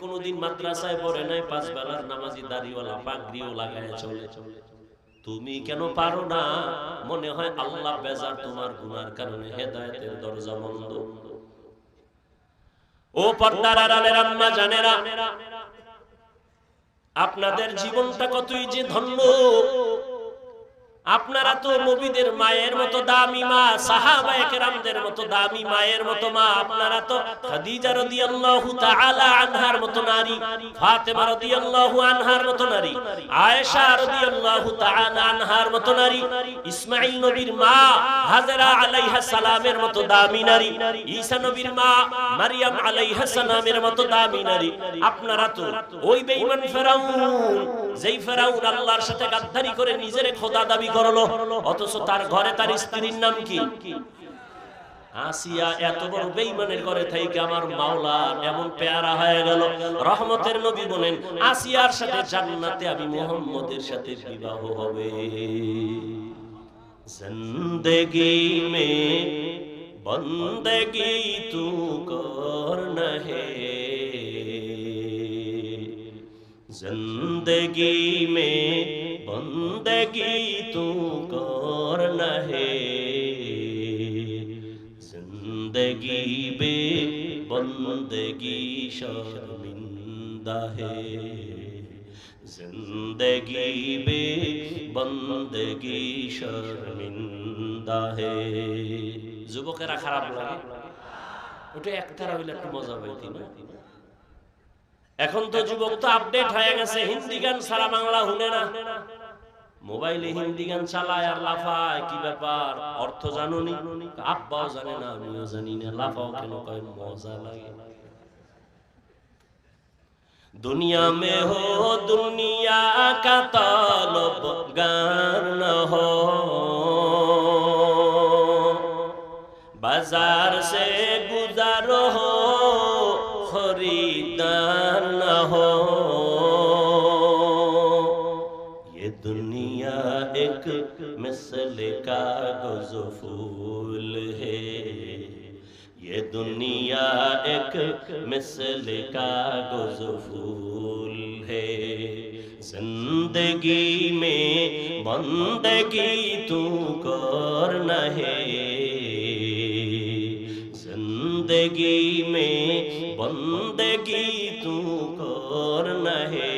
কোনোদিন মাদ্রাসায় পড়ে নাই, পাঁচ বেলার নামাজি দাড়িওয়ালা পাগড়িও লাগায় চলে। তুমি কেন পারো না? মনে হয় আল্লাহ বেজার তোমার গুনার কারণে হেদায়েতের দরজা বন্ধ। ও আপনাদের জীবনটা কতই যে ধন্য। আপনারা তো নবীদের মায়ের মতো দামি মা সাহাবা একরামদের মতো দামি মায়ের মতো মা। আপনারা তো খাদিজা রাদিয়াল্লাহু তাআলা আনহার মতো নারী, ফাতেমা রাদিয়াল্লাহু আনহার মতো নারী, আয়েশা রাদিয়াল্লাহু তাআলা আনহার মতো নারী, ইসমাঈল নবীর মা, হাজরা আলাইহা সালামের মতো দামি নারী, ঈসা নবীর মা, মারিয়াম আলাইহা সালামের মতো দামি নারী। আপনারা তো ওই বেঈমান ফেরাউন, যেই ফেরাউন আল্লাহর সাথে গাদ্দারি করে নিজের খোদা দাবি করল, অথচ তার ঘরে তার স্ত্রীর নাম কি? আসিয়া এত বড় ঘরে আমার মাওলা এমন পেয়ারা হয়ে গেল। রহমতের নবী বলেন, আসিয়ার সাথে জান্নাতে আমি মোহাম্মদের সাথে বিবাহ হবে। জিন্দগি মে বন্দগি তু কর নহে। জিন্দগি মে زندگی تو کون ہے زندگی بے بندگی شرمندہ ہے زندگی بے بندگی شرمندہ ہے যুবকেরা খারাপ লাগে। ওটা একতারা হইলে একটু মজা পাইতি না। এখন তো যুবক তো আপডেট হয়ে গেছে, হিন্দি গান সারা বাংলা হুনে না। মোবাইলে হিন্দি গান চালায় আর লাফায়, কি ব্যাপার? অর্থ জানো নি আব্বাও জানে না, আমিও জানি না, লাফাও কেন কয়, মজা লাগে। দুনিয়া মে হো, দুনিয়া কা তালব, গান হো। বাজার সে গুজার হো کا غزفول ہے۔ یہ دنیا ایک مثل کا گزفول ہے۔ زندگی میں بندگی تو کور نہ ہے۔ زندگی میں بندگی تو کور نہ ہے۔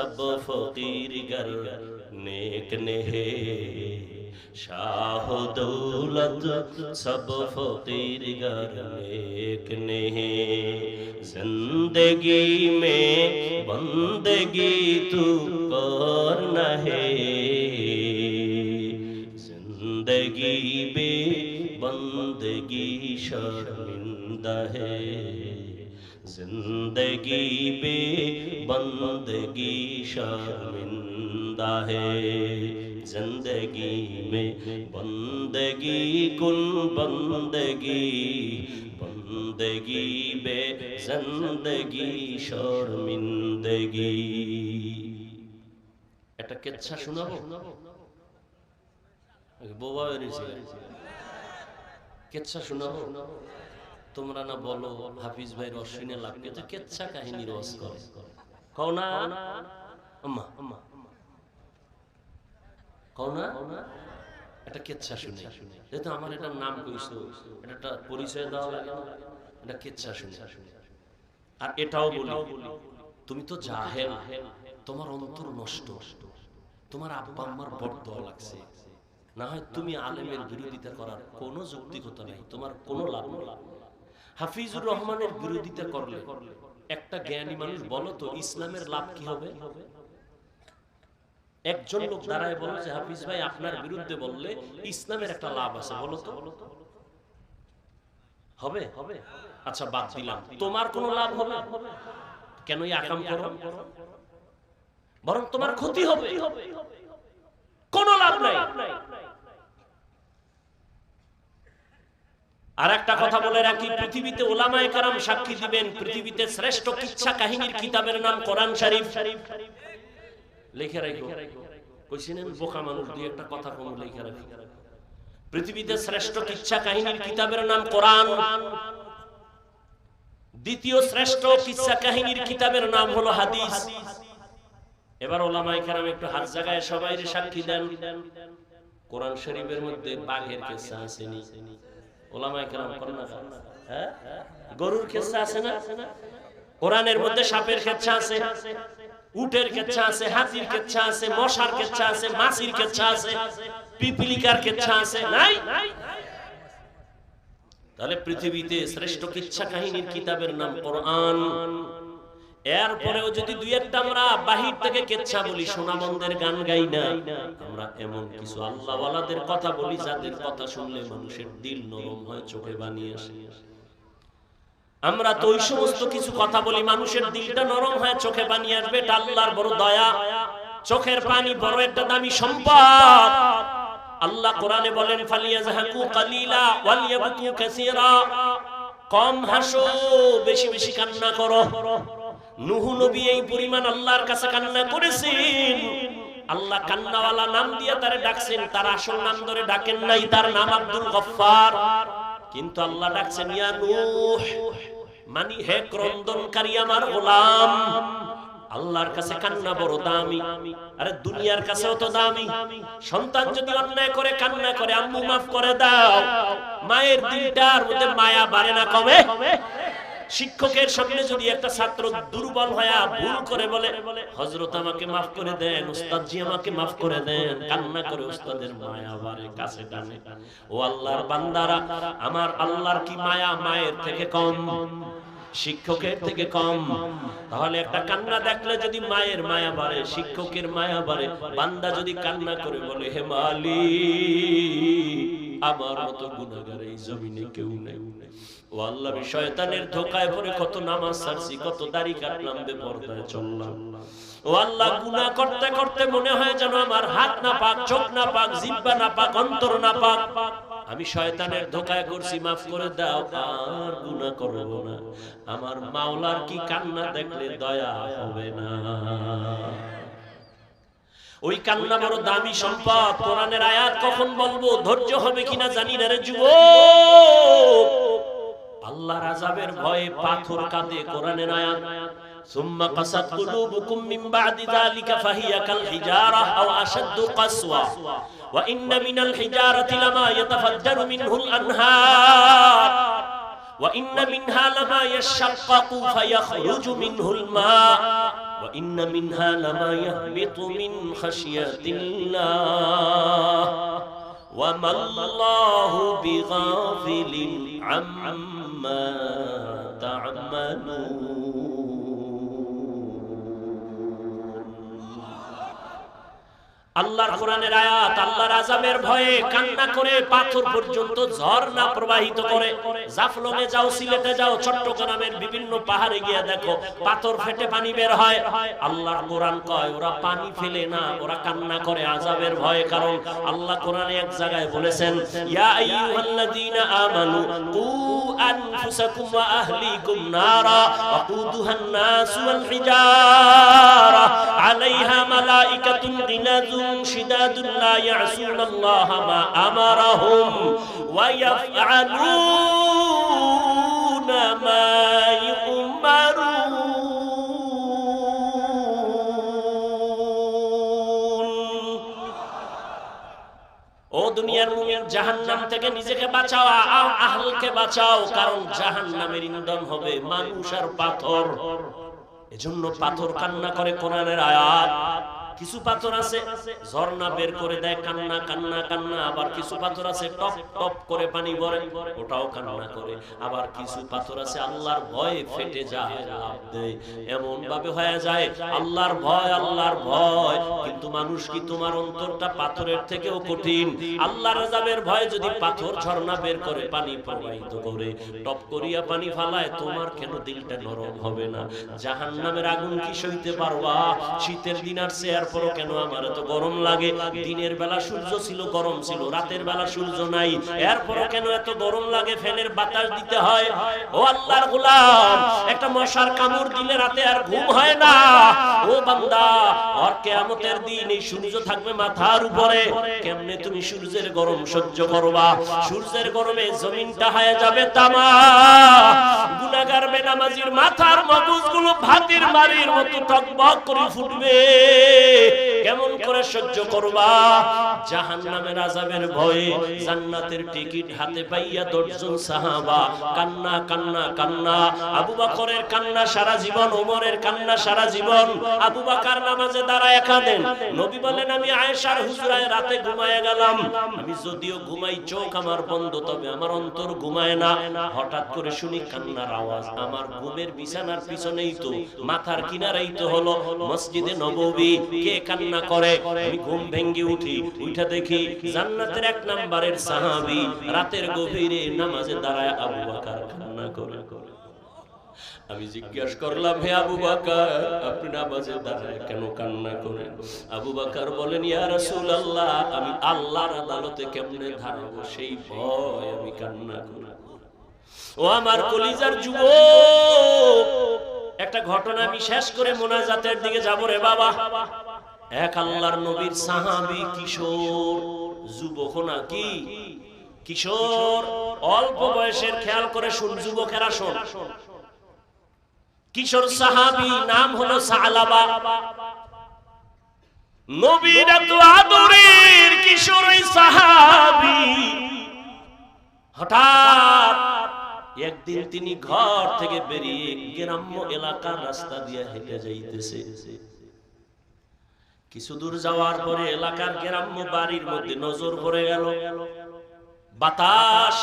سب فقیر گر نیک نہے۔ شاہ دولت سب فقیر گر نیک نہے۔ زندگی میں بندگی تو کر نہے۔ ہے زندگی بے بندگی شرمندہ ہے۔ जिंदगी बे बंदगी शर्मिंदा है जिंदगी में बंदगी कुन बंदगी बंदगी बे जिंदगी शर्मिंदगी একটা কেচ্ছা শোনাবো বোবা বেরিয়েছে কেচ্ছা শোনাবো তোমরা না বলো, হাফিজ ভাই রসিনে লাগবে তো কেচ্ছা কাহিনী রস করে। আম্মা আমার আর এটাও তুমি তোমার অন্তর নষ্ট, তোমার আব্বা আম্মার বড় দোয়া লাগছে। না হয় তুমি আলেমের বিরোধিতা করার কোনো যৌক্তিকতা নেই, তোমার কোনো লাভ নেই। হাফিজুর রহমানের বিরোধিতা করলে একটা জ্ঞানী মানুষ বলো তো, ইসলামের লাভ কি হবে? একজন লোক দাঁড়ায় বলো যে, হাফিজ ভাই, আপনার বিরুদ্ধে বললে ইসলামের একটা লাভ আছে, বলো তো। হবে? হবে আচ্ছা বাদ দিলাম। তোমার কোনো লাভ হবে? কেন আকাম করো? বরং তোমার ক্ষতি হবে। কোনো লাভ নাই। আর একটা কথা বলে রাখি। পৃথিবীতে ওলামায়ে কারাম সাক্ষী দিবেন পৃথিবীতে শ্রেষ্ঠ কিচ্ছা কাহিনীর কিতাবের নাম কোরআন শরীফ। লিখে রাখো। কইছিলেন বোকা মানুষ দিয়ে একটা কথা কম লিখে রাখি। পৃথিবীতে শ্রেষ্ঠ কিচ্ছা কাহিনীর কিতাবের নাম কোরআন। দ্বিতীয় শ্রেষ্ঠ কিচ্ছা কাহিনীর কিতাবের নাম হলো হাদিস। এবার ওলামায়ে কেরাম একটু হাত জায়গায় সবাই সাক্ষী দেন। কোরআন শরীফের মধ্যে বাঘের কিচ্ছা আসেনি হ্যাঁ? গরুর খেচ্ছা আছে না? কোরআনের মধ্যে সাপের খেচ্ছা আছে, উটের কেচ্ছা আছে, হাতির কেচ্ছা আছে, মশার কেচ্ছা আছে, মাছির কেচ্ছা আছে, পিপিলিকার কেচ্ছা আছে, নাই? তাহলে পৃথিবীতে শ্রেষ্ঠ কিচ্ছা কাহিনীর কিতাবের নাম কোরআন। এরপরেও যদি দুই একটা আমরা বাহির থেকে কেচ্ছা বলি, সোনামন্দের গান গাই না, আমরা এমন কিছু আল্লাহওয়ালাদের কথা বলি, যাদের কথা শুনলে মানুষের দিল নরম হয়, চোখে বানিয়ে আসে। আমরা তো ওই সমস্ত কিছু কথা বলি, মানুষের দিলটা নরম হয়, চোখে বানিয়ে আসবে আল্লাহর বড় দয়া। চোখের পানি বড় একটা দামি সম্পদ। আল্লাহ কোরআনে বলেন, ফালিয়াজহাকু কালিলা ওয়ালিয়াবকু কাসীরা। কম হাসো, বেশি বেশি কান্না করো। নূহ নবী এই পরিমাণ আল্লাহর কাছে কান্না করেছেন। আল্লাহ কান্নাওয়ালা নাম দিয়ে তারে ডাকছেন, তার আসল নাম ধরে ডাকেন নাই, তার নাম আব্দুল গফফার। কিন্তু আল্লাহ ডাকছেন, ইয়া নূহ, মানি হে ক্রন্দনকারী আমার গোলাম, আল্লাহর কাছে কান্না বড় দামি, আরে দুনিয়ার কাছেও তো দামি। সন্তান যদি অন্যায় করে, কান্না করে, আম্মু মাফ করে দাও। মায়ের দিলটার মধ্যে মায়া বাড়ে না কমে শিক্ষকের সামনে যদি একটা ছাত্র দুর্বল হয়ে ভুল করে বলে হজরত আমাকে মাফ করে দেন, উস্তাদজি আমাকে মাফ করে দেন, কান্না করে উস্তাদের মায়া বাড়ে কাছে টানে। ও আল্লাহর বান্দারা, আমার আল্লাহর কি মায়া মায়ের থেকে কম, শিক্ষকের থেকে কম? তাহলে একটা কান্না দেখলে যদি মায়ের মায়া বাড়ে, শিক্ষকের মায়া বাড়ে, বান্দা যদি কান্না করে বলে, হে মালি আমার মতো গুনাহগার এই জমিনে কেউ নেই। ও আল্লাহ শয়তানের ধোকায় পড়ে কত নামাজ ছাড়ছি, কত দাড়ি কাটলাম, বেপরদায় চললাম। ও আল্লাহ, গুনাহ করতে করতে মনে হয় যেন আমার হাত না পাক, চোখ না পাক জিহ্বা না পাক, অন্তর না পাক। আমি শয়তানের ধোকায় করছি মাফ করে দাও, আর গুনাহ করব না। আমার মাওলার কি কান্না দেখলে দয়া হবে না। ওই কান্না বড় দামি সম্পদ কোরআনের আয়াত কখন বলবো ধৈর্য হবে কিনা জানি না রে যুবক আল্লাহর আযাবের ভয়ে পাথর কাঁদে কোরআনের আয়াত ثم قست قلوبكم من بعد ذلك فهي كالحجارة أو أشد قسوة وإن من الحجارة لما يتفجر منه الأنهار وإن منها لما يشقق فيخرج منه الماء وإن منها لما يهبط من خشية الله. وما الله بغافل عما تعملون. আল্লাহর কোরআনের আয়াত, আল্লাহর আযাবের ভয়ে কান্না করে পাথর পর্যন্ত ঝর্ণা প্রবাহিত করে। জাফলংয়ে যাও, সিলেটে যাও, চট্টগ্রামের বিভিন্ন পাহাড়ে গিয়ে দেখো পাথর ফেটে পানি বের হয়। আল্লাহর কোরআন কয়, ওরা পানি ফেলে না, ওরা কান্না করে আযাবের ভয়ে, কারণ আল্লাহ কোরআনে এক জায়গায় বলেছেন, ইয়া আইয়ুহাল্লাযীনা আমানু কু আনফুসাকুম ওয়া আহলিকুম নারা ওয়াকুদুহান নাস ওয়াল হিজারা আলাইহা মালাইকাতুন গিলাযুন شداد لا يعصون الله ما أمرهم ويفعلون ما يؤمرون ও দুনিয়ার মুমিন জাহান্নাম থেকে নিজেকে বাঁচাও আ- আহলকে বাঁচাও কারণ জাহান্নামের ইন্ধন হবে মানুষ আর পাথর এজন্য পাথর কান্না করে কোরআনের আয়াত কিছু পাথর আছে, ঝর্ণা বের করে দেয়, কান্না কান্না কান্না, আবার কিছু পাথর আছে, টপ টপ করে পানি ভরে, ওটাও কান্না করে। আবার কিছু পাথর আছে, আল্লাহর ভয়ে ফেটে যায় এমন ভাবে হয়ে যায়, আল্লাহর ভয় আল্লাহর ভয়। কিন্তু মানুষ কি তোমার অন্তরটা পাথরের থেকেও কঠিন? আল্লাহর আযাবের ভয় যদি পাথর, ঝর্ণা বের করে, পানি প্রবাহিত করে, টপ করিয়া পানি ফালায়, তোমার কেন দিলটা নরম হবে না? জাহান্নামের আগুন কি সইতে পারবা? শীতের দিন আসছে এরপরও কেন আমার এত গরম লাগে? দিনের বেলা সূর্য ছিল, গরম ছিল, রাতের বেলা সূর্য নাই। এরপরও কেন এত গরম লাগে? ফ্যানের বাতাস দিতে হয়। ও আল্লাহর গোলাম, একটা মশার কামড় দিলে রাতে আর ঘুম হয় না। ও বান্দা, আর কিয়ামতের দিন এই সূর্য থাকবে মাথার উপরে। কেমনে তুমি সূর্যের গরম সহ্য করবা? সূর্যের গরমে জমিনটা হয়ে যাবে তামা। গুনাহগার বেনামাজির মাথার মগজগুলো ভাতের মারির মতো টকবক করে ফুটবে। কেমন করে সহ্য করবা? জাহান্নামের আযাবের ভয়ে জান্নাতের টিকিট হাতে পাইয়া দশজন সাহাবা কান্না কান্না কান্না। আবু বকরের কান্না সারা জীবন, ওমরের কান্না সারা জীবন। আবু বকর নামাজে দাঁড়ায় কাঁদেন। নবী বলেন, আমি আয়েশার হুজরায় রাতে ঘুমায় গেলাম। আমি যদিও ঘুমাই, চোখ আমার বন্ধ, তবে আমার অন্তর ঘুমায় না। হঠাৎ করে শুনি কান্নার আওয়াজ। আমার ঘুমের বিছানার পিছনেই তো, মাথার কিনারেই তো হলো মসজিদে নববী। কে কান্না করে? আমি ঘুম ভেঙ্গে উঠি উঠা দেখি জান্নাতের এক নাম্বারের সাহাবী রাতের গভীরে নামাজে দাঁড়ায় আবু বকর কান্না করে। আমি জিজ্ঞাসা করলাম, হে আবু বাকার, আপনি নামাজে দাঁড়ায় কেন কান্না করেন? আবু বাকার বলেন, ইয়া রাসূলুল্লাহ, আমি আল্লাহর আদালতে কেমনে দাঁড়াবো? সেই ভয় আমি কান্না করি। ও আমার কলিজার যুবক, একটা ঘটনা আমি শেষ করে মোনাজাতের দিকে যাব রে বাবা। এক আল্লাহর নবীর সাহাবী কিশোর, যুবক নাকি কিশোর, অল্প বয়সের খেয়াল করে শুন, যুবকেরা শোন। কিশোর সাহাবী নাম হলো সালাবা। নবীর এত আদরের কিশোর সাহাবী। হঠাৎ একদিন তিনি ঘর থেকে বেরিয়ে গ্রাম্য এলাকার রাস্তা দিয়ে হেঁটে যাইতেছে। কিছু দূর যাওয়ার পরে এলাকার গ্রাম্য বাড়ির মধ্যে নজর পড়ে গেল। বাতাস।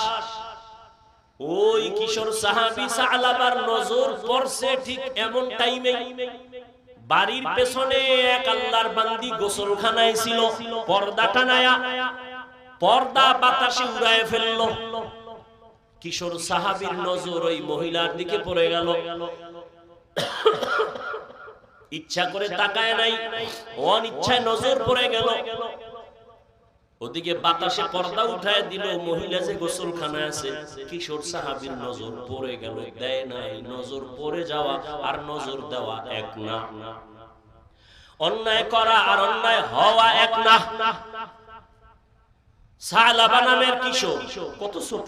ওই কিশোর সাহাবি সালাবার নজর পড়ছে ঠিক এমন টাইমে। বাড়ির পেছনে এক আল্লাহর বান্দি গোসলখানায় ছিল, পর্দা টানায়া। পর্দা বাতাসে উড়ায় ফেলল। কিশোর সাহাবির নজর ওই মহিলার দিকে পড়ে গেল। ইচ্ছা করে তাকায় নাই, অনিচ্ছায় নজর পড়ে গেল। ওদিকে বাতাসে পর্দা উঠায় দিল, মহিলা যে গোসলখানায় আছে, কিশোর সাহাবীর নজর পড়ে গেল, দেয় নাই, নজর পড়ে যাওয়া আর নজর দেওয়া এক না। অন্যায় করা আর অন্যায় হওয়া এক না। সালাবা নামের কিশোর, কত ছোট?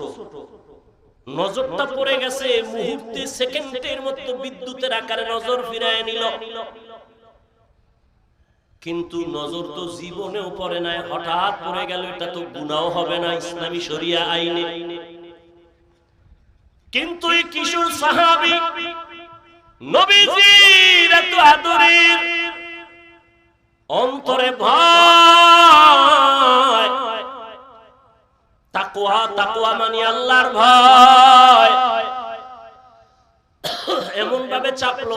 নজরটা পড়ে গেছে, মুহূর্তে সেকেন্ডের মতো বিদ্যুতের আকারে নজর ফিরায় নিল। কিন্তু নজর তো জীবনেও পড়ে নাই, হঠাৎ পড়ে গেল, এটা তো গুনাও হবে না, ইসলামী শরিয়া আইনে। কিন্তু এই কিশোর সাহাবী, নবীজির এত আদরের অন্তরে ভয় তাকুয়া তাকুয়া মানে আল্লাহর ভয়। এমন ভাবে চাপলো।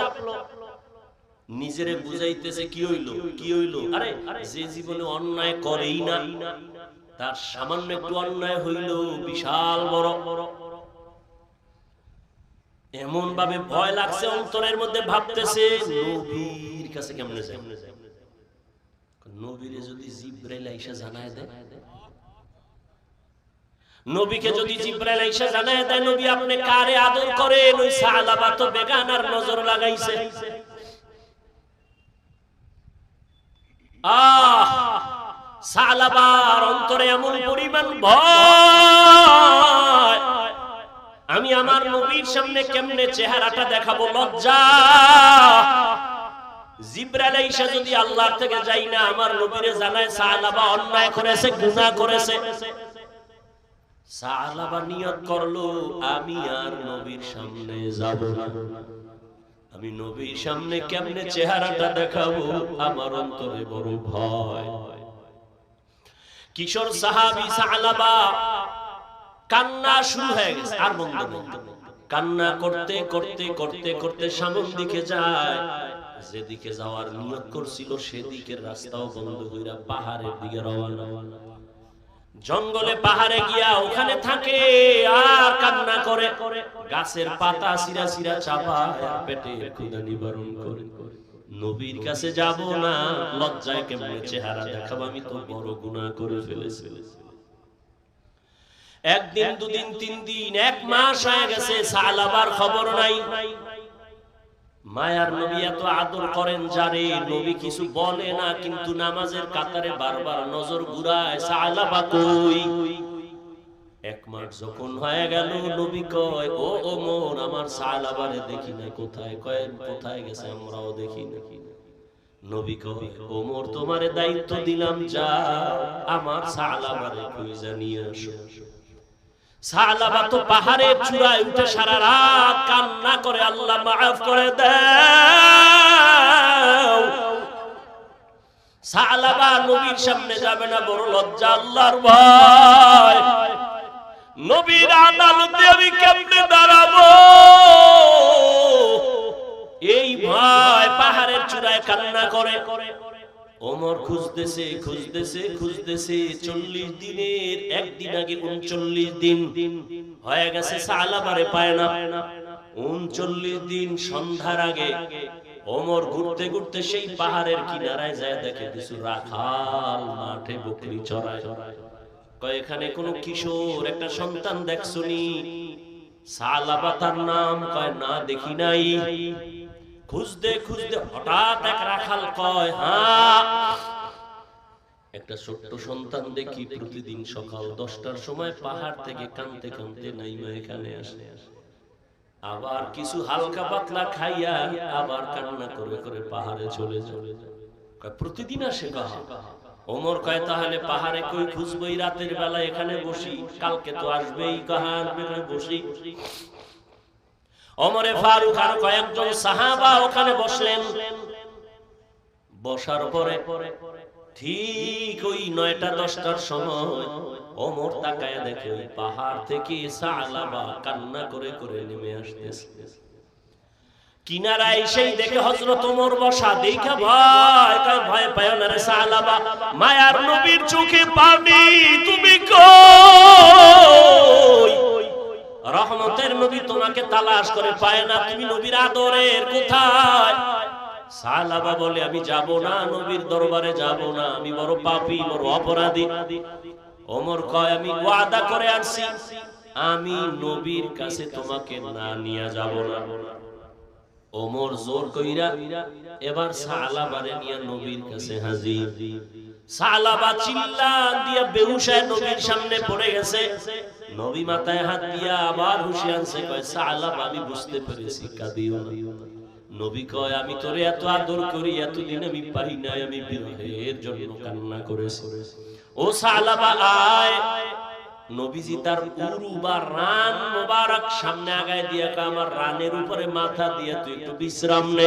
নিজেরে বুঝাইতেছে, কি হইল? কি হইল? আরে, যে জীবনে অন্যায় করেই না, তার সামান্য একটু অন্যায় হইল বিশাল বড়। এমন ভাবে ভয় লাগছে, অন্তরের মধ্যে ভাবতেছে, নবীর কাছে কেমনে যায়? নবীরে যদি জিব্রাইল আইসা জানায় দেয় নবীকে যদি জিব্রাইল আইসা জানায় দেয়, নবী, আপনি কারে আদর করেন? ওই সাহাবা তো বেগানার নজর লাগাইছে। আহ সালাবার অন্তরে এমন পরিমাণ ভয়। আমি আমার নবীর সামনে কেমনে চেহারাটা দেখাবো? লজ্জা। জিব্রাইল আইসা যদি আল্লাহর থেকে যাই না, আমার নবীরে জানায় সালাবা অন্যায় করেছে, গুনাহ করেছে। নিয়ত করল, আমি আর নবীর সামনে যাব না। আমি নবীর সামনে কেমনে চেহারাটা দেখাবো? আমার অন্তরে বড় ভয়। কিশোর সাহাবি কান্না শুরু হয়ে গেছে, আর বন্ধ কান্না করতে করতে করতে করতে সামন দিকে যায়। যেদিকে যাওয়ার নিয়ত করছিল, সেদিকের রাস্তাও বন্ধ হইরা পাহাড়ের দিকে রওনা। জঙ্গলে পাহাড়ে গিয়া ওখানে থাকে, আর কান্না করে। গাছের পাতা সিরা সিরা চাপা পেটে ক্ষুদা নিবারণ করে। নবীর কাছে যাব না, লজ্জায় কেমনে চেহারা দেখাবো? আমি তো বড় গুনাহ করে ফেলেছি। একদিন, দুদিন, তিন দিন, এক মাস হয়ে গেছে সালাবার খবর নাই। মায়ার নবী এত আদর করেন যারে নবী কিছু বলে না, কিন্তু নামাজের কাতারে বারবার নজর ঘুরায় কই? এক মাস যখন হয়ে গেল, নবী কয়, ও ও মোর আমার সালাবারে দেখি না কোথায়? কোথায় গেছে, আমরাও দেখি না নবী কয় তোমারে দায়িত্ব দিলাম যা আমার সালাবারে খুঁজে নিয়ে আসো। সালাবা তো পাহাড়ের চূড়ায় উঠে সারা রাত কান্না করে আল্লাহ মাফ করে দাও। সালাবা নবীর সামনে যাবে না, বড় লজ্জা, আল্লাহর নবীর আদালতে আমি কেমনে দাঁড়াবো? এই ভয় পাহাড়ের চূড়ায় কান্না করে। ওমর খুঁজতেছে খুঁজতেছে খুঁজতেছে, চল্লিশ দিনের, একদিন আগে উনচল্লিশ দিন। হয়ে গেছে সালাবারে পায় না। উনচল্লিশ দিন সন্ধ্যার আগে ওমর ঘুরতে ঘুরতে সেই পাহাড়ের কিনারায় যায়, দেখে কিছু রাখাল মাঠে বকরি চড়ায়। এখানে কোন কিশোর, একটা সন্তান দেখছনি সালাবা তার নাম কয়, না, দেখি নাই। খুঁজতে খুঁজতে হঠাৎ এক রাখাল কয় হ্যাঁ একটা ছোট্ট সন্তান দেখি প্রতিদিন সকাল দশটার সময় পাহাড় থেকে কানতে কানতে নাইমা এখানে আসে। আবার কিছু হালকা পাতলা খাইয়া আবার কান্না করে করে পাহাড়ে চলে চলে কয়, প্রতিদিন আসে কাহা? ওমর কয়, তাহলে পাহাড়ে কই খুঁজবই রাতের বেলা এখানে বসি, কালকে তো আসবেই কাহা আসবে বসি। অমরে ফারুক আর কয়েকজন সাহাবা ওখানে বসলেন। বসার পরে ঠিক ওই নয়টা দশটার সময় অমর তাকায় দেখে ওই পাহাড় থেকে সালাবা কান্না করে করে নেমে আসতেছে। কিনারায় সেই দেখে হজরত ওমর বসা, দেখা ভয় ভয় পায় না রে সালাবা, মায়ার নবীর চোখে পানি, তুমি কই? রহমতের নবী তোমাকে তালাশ করে পায় না, তুমি নবীর আদরের কোথায়? সালাবা বলে, আমি যাব না, নবীর দরবারে যাব না, আমি বড় পাপী, বড় অপরাধী। ওমর কয়, আমি ওয়াদা করে আসছি আমি নবীর কাছে তোমাকে না নিয়ে যাব না। ওমর জোর কইরা এবার সালাবারে নিয়ে নবীর কাছে হাজির। সালাবা চিল্লা দিয়া বেহুশায় নবীর সামনে পড়ে গেছে। নবী মাথায় হাত দিয়া আবার হুশি আনছে, কয় সালাব আমি বুঝতে পেরেছি, কাঁদিও নবী কয়, আমি তোরে এত আদর করি, এতদিন আমি পারি নাই, আমি বিরহের জন্য কান্না করেছি। ও সালাবা আয় নবীজি তার উরু বা রান মোবারক সামনে আগায় দিয়া আমার রানের উপরে মাথা দিয়া তুই একটু বিশ্রাম নে।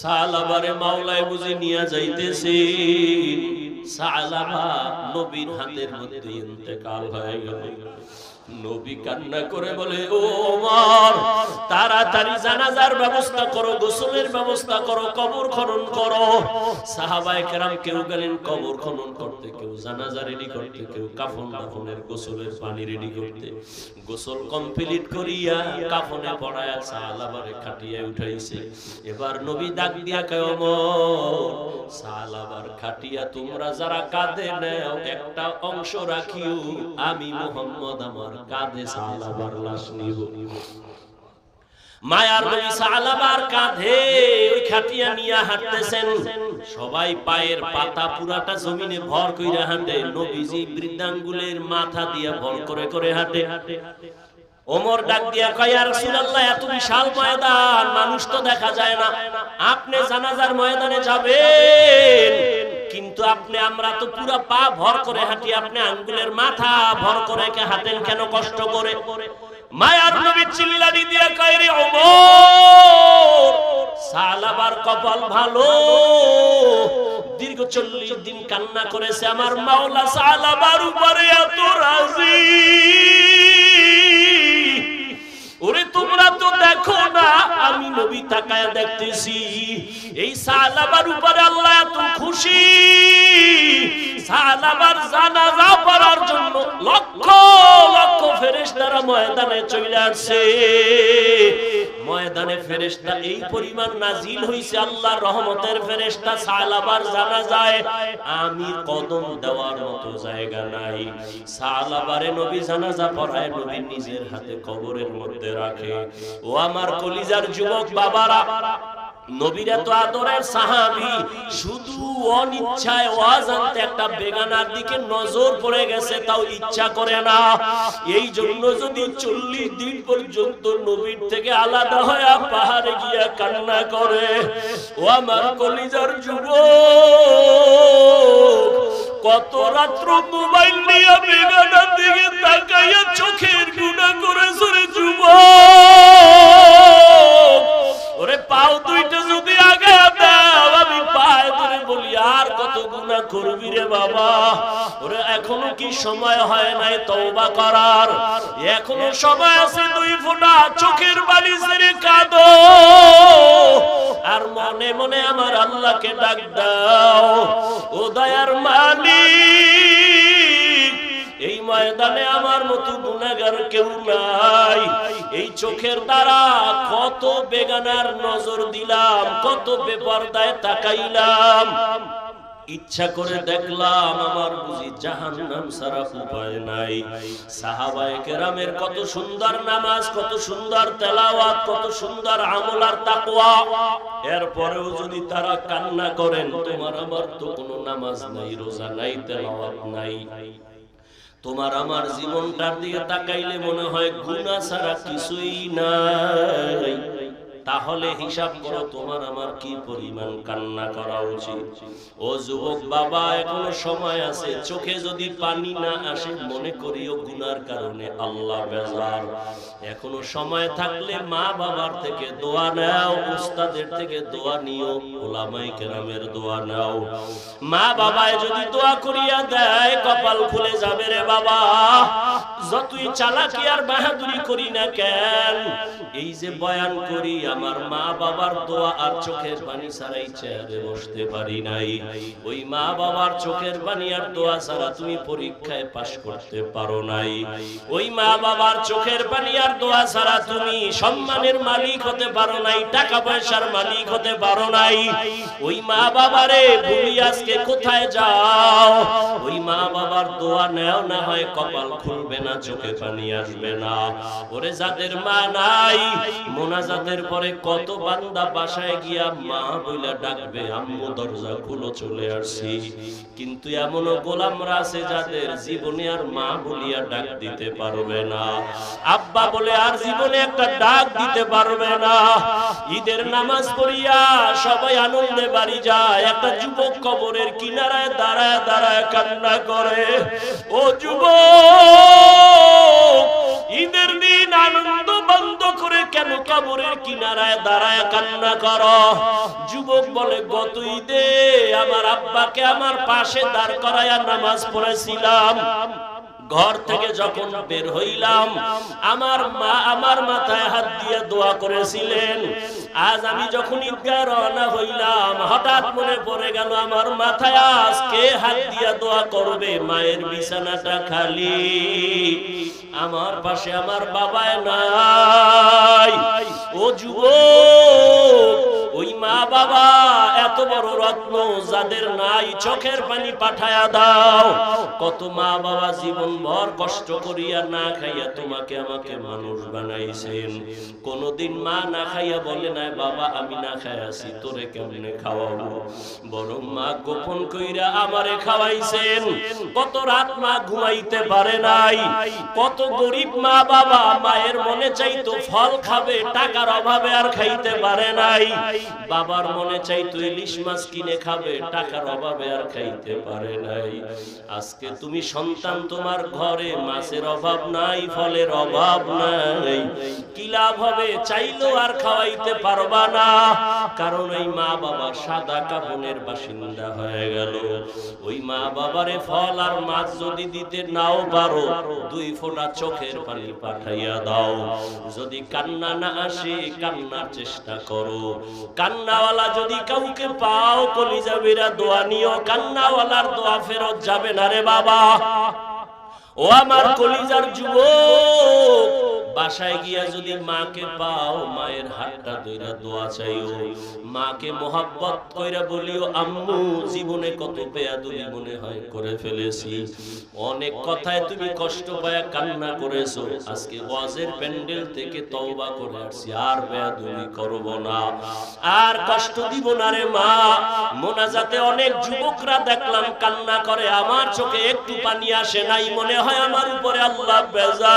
সালাবারে মাওলায় বুঝে নিয়ে যাইতেছে। সালাবা নবীর হাতের মধ্যে ইন্তেকাল হয়ে গেল। নবী কান্না করে বলে, ও ওমর তাড়াতাড়ি জানাজার ব্যবস্থা করো, গোসলের ব্যবস্থা করো, কবর খনন করো। সাহাবায়ে কেরাম কেউ গেলেন কবর খনন করতে, কেউ জানাজা রেডি করতে, কেউ কাফন দাফনের গোসলের পানি রেডি করতে। গোসল কমপ্লিট করিয়া কাফনে পড়ায়া সালাবারে খাটিয়ে উঠাইছে। এবার নবী ডাক দিয়া কয় ওমর সালাবার খাটিয়া তোমরা যারা কাঁদে, নেও, একটা অংশ রাখিও। আমি মোহাম্মদ আমার কাঁধে সালাবার লাশ নিব। মায়ার নবী সালাবার কাঁধে ওই খাটিয়া নিয়ে হাঁটতেছেন। সবাই পায়ের পাতা পুরাটা জমিনে ভর কইরা হাঁটে। নবীজি বৃদ্ধাঙ্গুলের মাথা দিয়া ভর করে করে হাঁটে। ওমর ডাক দিয়া কয় ইয়া রাসূলুল্লাহ এত বিশাল ময়দান। মানুষ তো দেখা যায় না। আপনি জানাজার ময়দানে যাবেন। কিন্তু আপনি, আমরা তো পুরো পা ভর করে হাঁটি, আপনি আঙ্গুলের মাথা ভর করে কে হাঁটেন কেন কষ্ট করে? মায়ার নবী চিল্লানি দিয়া কয়, রে ওমর সালাবার কপাল ভালো। দীর্ঘ চল্লিশ দিন কান্না করেছে, আমার মাওলা সালাবার উপরে এত রাজি। নবী তাকায় দেখতেছি, এই সালাবার উপরে আল্লাহ এত খুশি। সালাবার জানাজা পড়ার জন্য লক্ষ লক্ষ ফেরেশতারা ময়দানে চলে আসছে। ময়দানে ফেরেশতা, এই পরিমাণ নাজিল হইছে আল্লাহর রহমতের ফেরেশতা, সালাবার জানা যায় আমি কদম দেওয়ার মতো জায়গা নাই। সালাবারে নবী জানাজা পড়ায় নবী নিজের হাতে কবরের মধ্যে রাখে। ও আমার কলিজার যুবক বাবারা নবীরা তো আদরের সাহাবি, শুধু অনিচ্ছায় অজান্তে একটা বেগানার দিকে নজর পড়ে গেছে, তাও ইচ্ছা করে না। এই জন্য যদি চল্লিশ দিন পর্যন্ত নবীর থেকে আলাদা হয়ে পাহাড়ে গিয়া কান্না করে, ও আমার কলিজার যুবক, কত রাত্র মোবাইল নিয়ে বেগানার দিকে তাকাইয়া চোখের গুণা করে সরে যুবক। পাও দুইটা যদি আগে দাও, আমি পায়ে ধরে বলি, আর কত গুণা করবি রে বাবা? ওরে, এখনও কি সময় হয় নাই তওবা করার? এখনও সময় আছে দুই ফোঁটা চোখের বালি ছেড়ে কাঁদো আর মনে মনে আমার আল্লাহকে ডাক দাও, ও দয়ার মালিক। ময়দানে আমার মতো গুনাহগার কেউ নাই। এই চোখের দ্বারা কত বেগানার নজর দিলাম, কত বেপরদায় তাকাইলাম। ইচ্ছা করে দেখলাম আমার বুঝি জাহান্নাম সারা উপায় নাই। সাহাবায়ে কেরামের কত সুন্দর নামাজ, কত সুন্দর তেলাওয়াত, কত সুন্দর আমল আর তাকওয়া। এরপরেও যদি তারা কান্না করেন, তোমার আমার তো কোনো নামাজ নাই, রোজা নাই, তেলাওয়াত নাই। তোমার আমার জীবনটার দিকে তাকাইলে মনে হয় গুণা ছাড়া কিছুই নাই। তাহলে হিসাব করো তোমার আমার কি পরিমাণ কান্না করা উচিত? ও যুবক বাবা এখনও সময় আছে চোখে যদি পানি না আসে মনে করিও গুনার কারণে আল্লাহ বেজার। এখনও সময় থাকলে মা বাবার থেকে দোয়া নাও উস্তাদের থেকে দোয়া নিও ওলামাই কেরামের দোয়া নাও। মা বাবায় যদি দোয়া করিয়া দেয় কপাল খুলে যাবে রে বাবা। যতই চালাকি আর বাহাদুরি করি না কেন, এই যে বয়ান করি, আমার মা বাবার দোয়া আর চোখের পানি ছাড়াই চেয়ারে বসতে পারি নাই। ওই মা বাবার চোখের পানি আর দোয়া ছাড়া তুমি পরীক্ষায় পাশ করতে পারো নাই। ওই মা বাবার চোখের পানি আর দোয়া ছাড়া তুমি সম্মানের মালিক হতে পারো নাই টাকা পয়সার মালিক হতে পারো নাই। ওই মা বাবারে ভুলি আজকে কোথায় যাও? ওই মা বাবার দোয়া নেও না হয় কপাল খুলবে না চোখে পানি আসবে না। ওরে যাদের মা নাই, মোনাজাতের পরে কত বান্দা বাসায় গিয়া মা বইলা ডাকবে, আম্মু, দরজা খুলো, চলে আসছি। কিন্তু এমনও গোলামরা আছে যাদের জীবনে আর মা বলিয়া ডাক দিতে পারবে না। আব্বা বলে, আর জীবনে একটা ডাক দিতে পারবে না। ঈদের নামাজ পড়িয়া সবাই আনন্দে বাড়ি যায়। একটা যুবক কবরের কিনারায় দাঁড়ায় দাঁড়ায় কান্না করে, ও যুবক ঈদের দিন আনন্দ বন্ধ করে কেন কবরের কিনারায় দাঁড়ায় কান্না কর? যুবক বলে, গত ঈদে আমার আব্বাকে আমার পাশে দাঁড় করায়া নামাজ পড়েছিলাম ঘর থেকে যখন বের হইলাম আমার মা আমার মাথায় হাত দিয়ে দোয়া করেছিলেন। আজ আমি যখন ঈদগায় রওনা হইলাম হঠাৎ মনে পড়ে গেল আমার মাথায় আজকে হাত দিয়ে দোয়া করবে? মায়ের বিছানাটা খালি। আমার পাশে আমার বাবায় নাই। ও যুবক ওই মা বাবা এত বড় রত্ন যাদের নাই চোখের পানি পাঠায়া দাও। কত মা বাবা জীবন ভর কষ্ট করিয়া না খাইয়া তোমাকে আমাকে মানুষ বানাইছেন। কোনদিন মা না খাইয়া বলে, নাই বাবা, আমি না খাইয়াছি তোরে কেমনে খাওয়াবো? বরং মা গোপন কইরা আমারে খাওয়াইছেন। কত রাত মা ঘুমাইতে পারে নাই। কত গরিব মা বাবা মায়ের মনে চাইতো ফল খাবে, টাকার অভাবে আর খাইতে পারে নাই। বাবার মনে চাইতো ইলিশ মাছ কিনে খাবে, টাকার অভাবে আর খাইতে পারে নাই। আজকে তুমি সন্তান তোমার ঘরে মাছের অভাব নাই, ফলের অভাব নাই। কি লাভ হবে? চাইলেও আর খাওয়াইতে পারবা না। কারণ ওই মা বাবা সাদা কাপনের বাসিন্দা হয়ে গেল। ওই মা বাবারে ফল আর মাছ যদি দিতে নাও পারো, দুই ফোঁটা চোখের পানি পাঠাইয়া দাও। যদি কান্না না আসে, কান্নার চেষ্টা করো। কান্নাওয়ালা যদি কাউকে পাও কলিজাবিরা দোয়া নিও। কান্নাওয়ালার দোয়া ফেরত যাবে না রে বাবা। ও আমার কলিজার যুবক বাসায় গিয়া যদি মাকে পাও, মায়ের হাতটা ধইরা দোয়া চাইও। মাকে মোহাব্বত কইরা বলিও, আম্মু, জীবনে কত বেয়াদবি মনে হয় করে ফেলেছি। অনেক কথায় তুমি কষ্ট পায়া কান্না করেছ। আজকে ওয়াজের প্যান্ডেল থেকে তওবা করে আসছি, আর বেয়াদবি করব না। আর কষ্ট দিব না রে মা। মোনাজাতে অনেক যুবকরা দেখলাম কান্না করে, আমার চোখে একটু পানি আসে নাই, মনে হয় আমার উপরে আল্লাহ বেজা